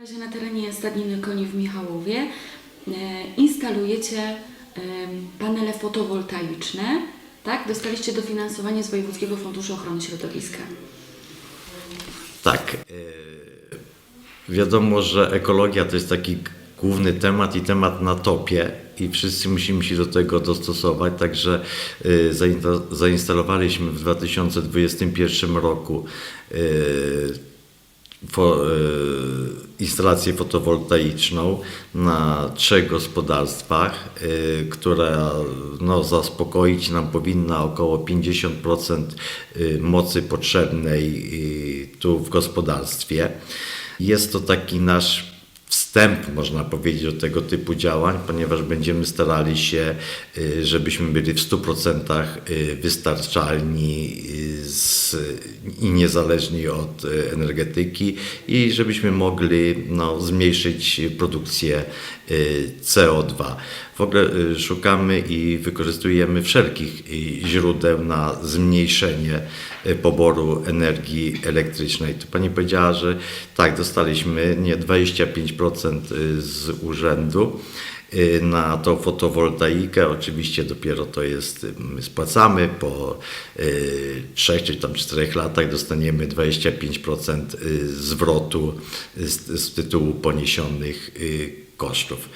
razie na terenie Stadniny Koni w Michałowie e, instalujecie panele fotowoltaiczne, tak? Dostaliście dofinansowanie z Wojewódzkiego Funduszu Ochrony Środowiska. Tak. e, Wiadomo, że ekologia to jest taki główny temat i temat na topie i wszyscy musimy się do tego dostosować, także e, zainsta- zainstalowaliśmy w 2021 roku instalację fotowoltaiczną na trzech gospodarstwach, e, która no, zaspokoić nam powinna około 50% e, mocy potrzebnej e, tu w gospodarstwie. Jest to taki nasz wstęp, można powiedzieć, do tego typu działań, ponieważ będziemy starali się, y, żebyśmy byli w 100% y, wystarczalni y, i niezależni od energetyki i żebyśmy mogli no, zmniejszyć produkcję y, CO2. W ogóle szukamy i wykorzystujemy wszelkich źródeł na zmniejszenie poboru energii elektrycznej. Tu Pani powiedziała, że tak, dostaliśmy nie 25% z urzędu y, na tą fotowoltaikę. Oczywiście dopiero to jest, y, my spłacamy po y, 3 czy tam 4 latach dostaniemy 25% y, zwrotu z, z tytułu poniesionych y, kosztów.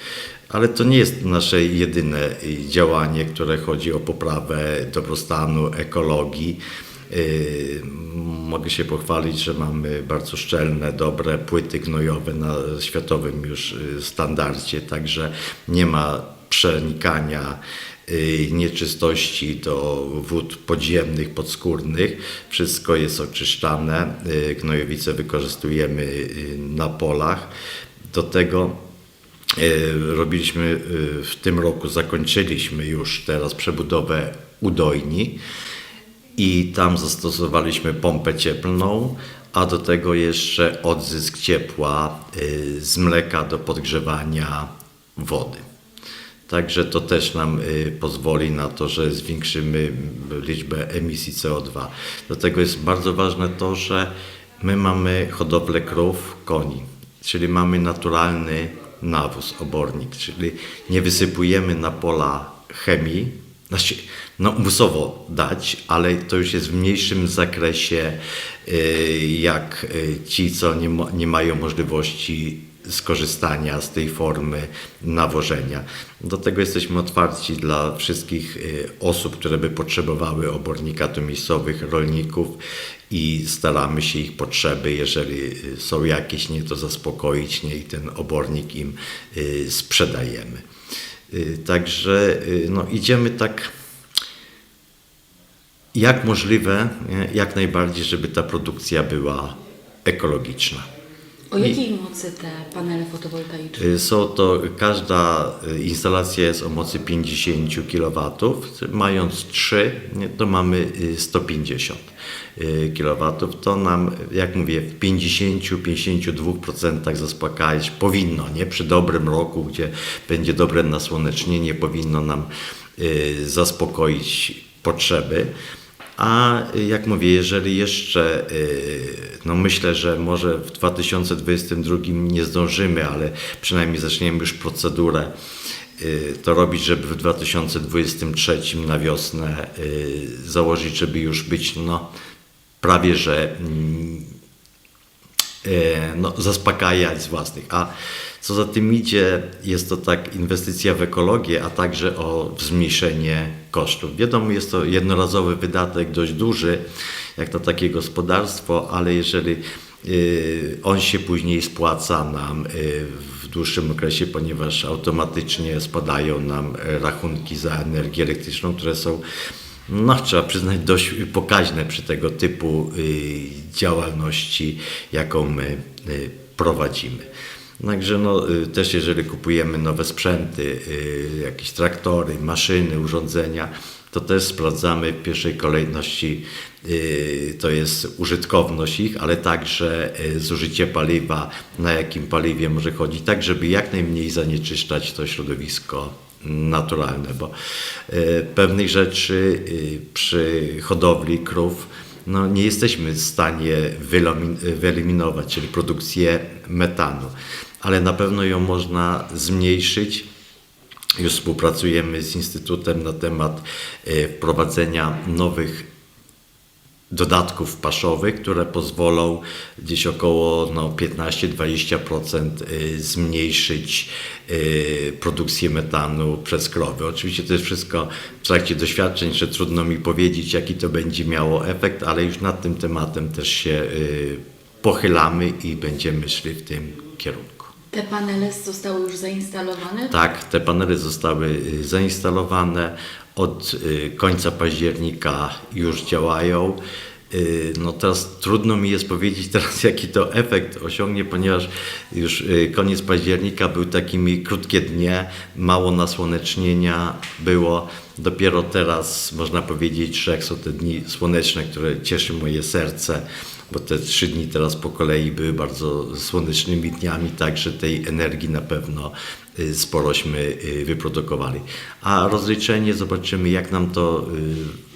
Ale to nie jest nasze jedyne y, działanie, które chodzi o poprawę dobrostanu, ekologii. Y, Mogę się pochwalić, że mamy bardzo szczelne, dobre płyty gnojowe na światowym już y, standardzie, także nie ma przenikania y, nieczystości do wód podziemnych, podskórnych. Wszystko jest oczyszczane. Gnojowice wykorzystujemy na polach. Do tego Robiliśmy w tym roku, zakończyliśmy już teraz przebudowę udojni i tam zastosowaliśmy pompę cieplną, a do tego jeszcze odzysk ciepła e, z mleka do podgrzewania wody. Także to też nam y, pozwoli na to, że zwiększymy liczbę emisji CO2. Do tego jest bardzo ważne to, że my mamy hodowlę krów, koni, czyli mamy naturalny nawóz, obornik, czyli nie wysypujemy na pola chemii, znaczy, no musowo dać, ale to już jest w mniejszym zakresie, y, jak y, ci, co nie, mo- nie mają możliwości skorzystania z tej formy nawożenia. Do tego jesteśmy otwarci dla wszystkich y, osób, które by potrzebowały obornika, tu miejscowych rolników i staramy się ich potrzeby, jeżeli są jakieś, nie to zaspokoić, nie i ten obornik im sprzedajemy. Y, Także y, no, idziemy tak jak możliwe, jak najbardziej, żeby ta produkcja była ekologiczna. O jakiej mocy te panele fotowoltaiczne? Y, Są to, każda y, instalacja jest o mocy 50 kW, mając 3, nie, to mamy y, 150 kW. To nam, jak mówię, w 50-52% zaspokajać powinno, nie? Przy dobrym roku, gdzie będzie dobre nasłonecznienie, powinno nam y, zaspokoić potrzeby. A jak mówię, jeżeli jeszcze, y, no myślę, że może w 2022 nie zdążymy, ale przynajmniej zaczniemy już procedurę y, to robić, żeby w 2023 na wiosnę y, założyć, żeby już być no, prawie że mm, no, zaspokajać z własnych. A co za tym idzie, jest to tak inwestycja w ekologię, a także o zmniejszenie kosztów. Wiadomo, jest to jednorazowy wydatek dość duży, jak na takie gospodarstwo, ale jeżeli y, on się później spłaca nam y, w dłuższym okresie, ponieważ automatycznie spadają nam e, rachunki za energię elektryczną, które są no, trzeba przyznać, dość pokaźne przy tego typu y, działalności, jaką my y, prowadzimy. Także no, y, też jeżeli kupujemy nowe sprzęty, jakieś traktory, maszyny, urządzenia, to też sprawdzamy w pierwszej kolejności, to jest użytkowność ich, ale także zużycie paliwa, na jakim paliwie może chodzić, tak żeby jak najmniej zanieczyszczać to środowisko naturalne, bo e, pewnych rzeczy y, przy hodowli krów no, nie jesteśmy w stanie wyeliminować, czyli produkcję metanu, ale na pewno ją można zmniejszyć. Już współpracujemy z Instytutem na temat e, wprowadzenia nowych dodatków paszowych, które pozwolą gdzieś około no, 15-20% y, zmniejszyć y, produkcję metanu przez krowy. Oczywiście to jest wszystko w trakcie doświadczeń, że trudno mi powiedzieć, jaki to będzie miało efekt, ale już nad tym tematem też się y, pochylamy i będziemy szli w tym kierunku. Te panele zostały już zainstalowane? Tak, te panele zostały zainstalowane. Od y, końca października już działają. Y, No teraz trudno mi jest powiedzieć teraz, jaki to efekt osiągnie, ponieważ już y, koniec października był takimi krótkie dnie, mało nasłonecznienia było. Dopiero teraz można powiedzieć, że jak są te dni słoneczne, które cieszy moje serce, bo te trzy dni teraz po kolei były bardzo słonecznymi dniami, także tej energii na pewno y, sporośmy wyprodukowali. A rozliczenie zobaczymy, jak nam to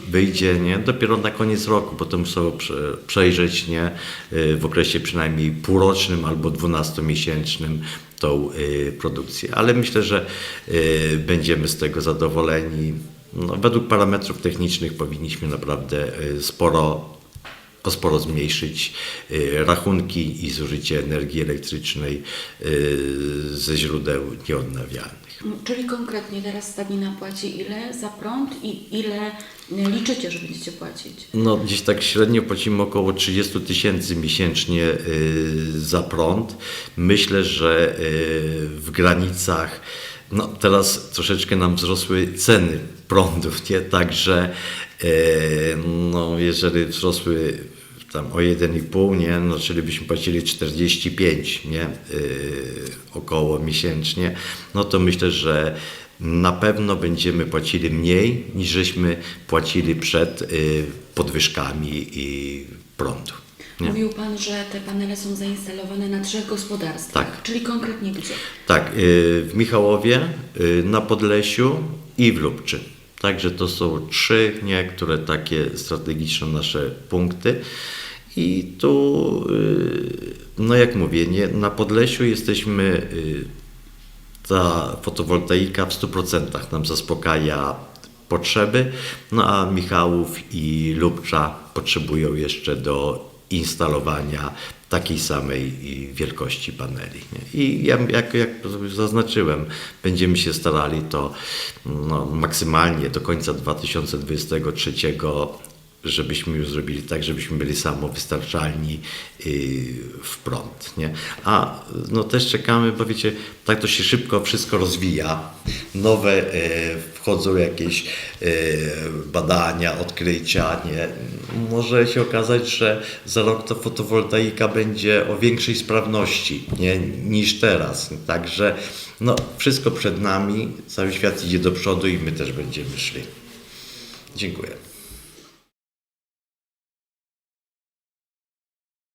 wyjdzie, nie? Dopiero na koniec roku, bo to prze- przejrzeć, nie? Y, W okresie przynajmniej półrocznym albo dwunastomiesięcznym tą y, produkcję. Ale myślę, że y, będziemy z tego zadowoleni. No, według parametrów technicznych powinniśmy naprawdę sporo o sporo zmniejszyć y, rachunki i zużycie energii elektrycznej y, ze źródeł nieodnawialnych. Mm, Czyli konkretnie teraz Stadnina płaci ile za prąd i ile y, liczycie, że będziecie płacić? No, gdzieś tak średnio płacimy około 30 tysięcy miesięcznie za prąd. Myślę, że w granicach, no teraz troszeczkę nam wzrosły ceny prądów, nie? Także no, jeżeli wzrosły tam o 1,5, nie? No, czyli byśmy płacili 45, nie? Y, około miesięcznie, no to myślę, że na pewno będziemy płacili mniej niż żeśmy płacili przed y, podwyżkami i prądu. Nie? Mówił Pan, że te panele są zainstalowane na trzech gospodarstwach. Tak. Czyli konkretnie gdzie? Tak, y, w Michałowie, y, na Podlesiu i w Lubczy. Także to są trzy, nie, które takie strategiczne nasze punkty. I tu, y, no jak mówię, nie, na Podlesiu jesteśmy, y, ta fotowoltaika w 100% nam zaspokaja potrzeby, no a Michałów i Lubcza potrzebują jeszcze do instalowania takiej samej wielkości paneli. I ja, jak, jak zaznaczyłem, będziemy się starali to no, maksymalnie do końca 2023 żebyśmy już zrobili tak, żebyśmy byli samowystarczalni yy, w prąd. Nie? A no też czekamy, bo wiecie, tak to się szybko wszystko rozwija. Nowe e, wchodzą jakieś e, badania, odkrycia. Nie? Może się okazać, że za rok ta fotowoltaika będzie o większej sprawności nie? niż teraz. Także no, wszystko przed nami, cały świat idzie do przodu i my też będziemy szli. Dziękuję.